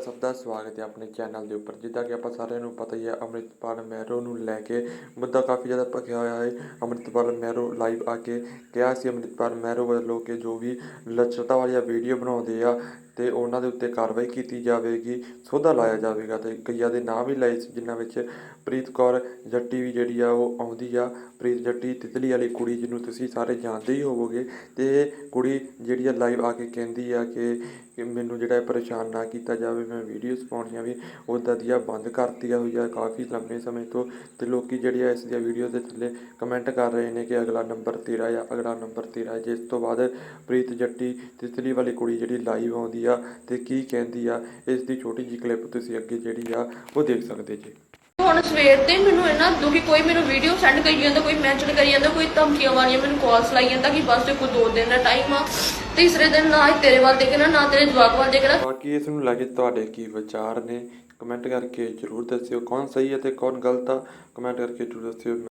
ਤੁਹਾਡਾ ਸਭ ਦਾ ਸਵਾਗਤ ਹੈ ਆਪਣੇ ਚੈਨਲ ਦੇ ਉੱਪਰ। ਜਿੱਦਾਂ ਕਿ ਆਪਾਂ ਸਾਰਿਆਂ ਨੂੰ ਪਤਾ ਹੀ ਹੈ, ਅੰਮ੍ਰਿਤਪਾਲ ਮਹਿਰੋ ਨੂੰ ਲੈ ਕੇ ਮੁੱਦਾ ਕਾਫੀ ਜ਼ਿਆਦਾ ਭਖਿਆ ਹੋਇਆ ਹੈ। ਅੰਮ੍ਰਿਤਪਾਲ ਮਹਿਰੋ ਲਾਈਵ ਆ ਕੇ ਕਿਹਾ ਸੀ, ਅੰਮ੍ਰਿਤਪਾਲ ਮਹਿਰੋ ਵੱਲੋਂ ਕਿ ਜੋ ਵੀ ਲੱਚਰਤਾ ਵਾਲੀਆਂ ਵੀਡੀਓ ਬਣਾਉਂਦੇ ਆ ਅਤੇ ਉਹਨਾਂ ਦੇ ਉੱਤੇ ਕਾਰਵਾਈ ਕੀਤੀ ਜਾਵੇਗੀ, ਸੋਧਾ ਲਾਇਆ ਜਾਵੇਗਾ ਅਤੇ ਕਈਆਂ ਦੇ ਨਾਂ ਵੀ ਲਏ ਸੀ, ਜਿਨ੍ਹਾਂ ਵਿੱਚ ਪ੍ਰੀਤ ਕੌਰ ਜੱਟੀ ਵੀ ਜਿਹੜੀ ਆ ਉਹ ਆਉਂਦੀ ਆ। ਪ੍ਰੀਤ ਜੱਟੀ ਤਿਤਲੀ ਵਾਲੀ ਕੁੜੀ ਜਿਹਨੂੰ ਤੁਸੀਂ ਸਾਰੇ ਜਾਣਦੇ ਹੀ ਹੋਵੋਗੇ ਤੇ ਇਹ ਕੁੜੀ ਜਿਹੜੀ ਆ ਲਾਈਵ ਆ ਕੇ ਕਹਿੰਦੀ ਆ ਕਿ ਕਿ ਮੈਨੂੰ ਜਿਹੜਾ ਪਰੇਸ਼ਾਨ ਨਾ ਕੀਤਾ ਜਾਵੇ, ਮੈਂ ਵੀਡੀਓਜ਼ ਪਾਉਣੀਆਂ ਵੀ ਉੱਦਾਂ ਦੀਆਂ ਬੰਦ ਕਰਤੀਆਂ ਹੋਈਆਂ ਕਾਫੀ ਲੰਬੇ ਸਮੇਂ ਤੋਂ ਤੇ ਲੋਕੀ ਜਿਹੜੇ ਆ ਇਸ ਦੀਆਂ ਵੀਡੀਓ ਦੇ ਥੱਲੇ ਕਮੈਂਟ ਕਰ ਰਹੇ ਨੇ ਕਿ ਅਗਲਾ ਨੰਬਰ ਤੇਰਾ ਆ, ਅਗਲਾ ਨੰਬਰ ਤੇਰਾ ਜਿਸ ਤੋਂ ਬਾਅਦ ਪ੍ਰੀਤ ਜੱਟੀ ਤਿਤਲੀ ਵਾਲੀ ਕੁੜੀ ਜਿਹੜੀ ਲਾਈਵ ਆਉਂਦੀ ਆ ਤੇ ਕੀ ਕਹਿੰਦੀ ਆ ਇਸ ਦੀ ਛੋਟੀ ਜਿਹੀ ਕਲਿੱਪ ਤੁਸੀਂ ਅੱਗੇ ਜਿਹੜੀ ਆ ਉਹ ਦੇਖ ਸਕਦੇ ਜੀ। ਹੁਣ ਸਵੇਰ ਤੇ ਮੈਨੂੰ ਇਹਨਾਂ ਦੁਖੀ ਕੋਈ ਮੈਨੂੰ ਵੀਡੀਓ ਸੈਂਡ ਕਰੀ ਜਾਂਦਾ ਕੋਈ ਮੈਂਸ਼ਨ ਕਰੀ ਜਾਂਦਾ ਕੋਈ ਧਮਕੀਆਂ ਵਾਲੀਆਂ ਮੈਨੂੰ ਕਾਲਸ ਲਾਈ ਜਾਂਦਾ ਕਿ ਬਸ ਤੇ ਕੋਈ ਦੋ ਦਿਨ ਦਾ ਟਾਈਮ ਆ ਤੀਸਰੇ ਦਿਨ ਨਾ ਹੀ ਤੇਰੇ ਵੱਲ ਦੇਖਣਾ ਨਾ ਤੇਰੇ ਜਵਾਕ ਵੱਲ ਦੇਖਣਾ। ਬਾਕੀ ਇਸ ਨੂੰ ਲੈ ਕੇ ਤੁਹਾਡੇ ਕੀ ਵਿਚਾਰ ਨੇ? ਕਮੈਂਟ ਕਰਕੇ ਜਰੂਰ ਦੱਸਿਓ ਕੌਣ ਸਹੀ ਹੈ ਤੇ ਕੌਣ ਗਲਤ ਆ? ਕਮੈਂਟ ਕਰਕੇ ਜਰੂਰ ਦੱਸਿਓ।